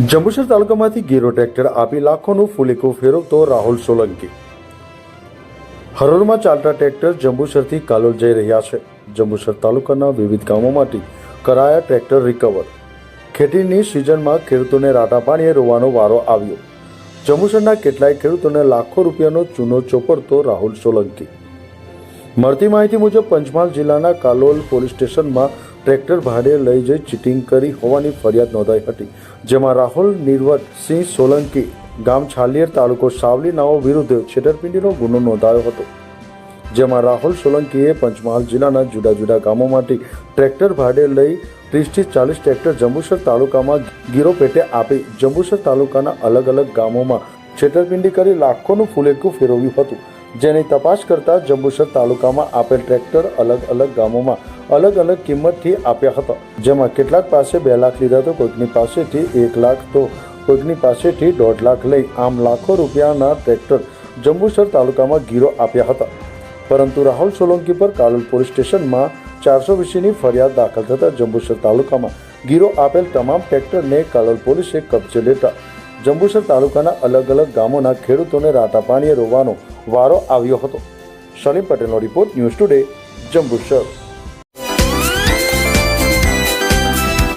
Jambusar તાલુકામાંથી ગીરો tractor આપી લાખોનું ફૂલેકું ફેરવતો રાહુલ સોલંકી. હરોળમાં ચાલતા ટ્રેક્ટર જંબુસરથી કાલોલ જઈ રહ્યા છે. જંબુસર તાલુકાના વિવિધ ગામોમાંથી કરાયા ટ્રેક્ટર રિકવર ખેતીની સિઝનમાં ખેડૂતોને રાટા પાણીએ રોવાનો વારો આવ્યો. જંબુસરના કેટલાય ખેડૂતોને લાખો રૂપિયાનો ચૂનો ચોપડતો રાહુલ સોલંકી. મળતી માહિતી મુજબ પંચમહાલ જિલ્લાના કાલોલ પોલીસ સ્ટેશનમાં ટ્રેક્ટર ભાડે લઈ જઈ ચીટિંગ કરી હોવાની ફરિયાદ નોંધાઈ હતી, જેમાં રાહુલ નિર્વત સિંહ, સોલંકી, ગામ છાલિયર તાલુકો સાવલી નાઓ વિરુદ્ધ છેતરપિંડીનો ગુનો નોંધાયો હતો, જેમાં રાહુલ, સોલંકીએ પંચમહાલ જિલ્લાના જુદા જુદા ગામોમાંથી ટ્રેક્ટર ભાડે લઈ ત્રીસથી ચાલીસ ટ્રેક્ટર જંબુસર તાલુકામાં ગીરો પેટે આપી જંબુસર તાલુકાના અલગ અલગ ગામોમાં છેતરપિંડી કરી લાખોનું ફુલેકું ફેરવ્યું હતું. જેની તપાસ કરતા જંબુસર તાલુકામાં આપેલ ટ્રેક્ટર અલગ અલગ ગામોમાં અલગ અલગ કિંમતથી આપ્યા હતા. જેમાં કેટલાક પાસે બે લાખ લીધા તો કોઈકની પાસેથી એક લાખ તો કોઈકની પાસેથી દોઢ લાખ લઈ આમ લાખો રૂપિયાના ટ્રેક્ટર જંબુસર તાલુકામાં ગીરો આપ્યા હતા. પરંતુ રાહુલ સોલંકી પર કાલોલ પોલીસ સ્ટેશનમાં ચારસો વીસીની ફરિયાદ દાખલ થતાં જંબુસર તાલુકામાં ગીરો આપેલ તમામ ટ્રેક્ટરને કાલોલ પોલીસે કબજે લેતા જંબુસર તાલુકાના અલગ અલગ ગામોના ખેડૂતોને રાતા પાણીએ રોવાનો વારો આવ્યો હતો. શનિ પટેલનો રિપોર્ટ ન્યૂઝ ટુડે જંબુસર.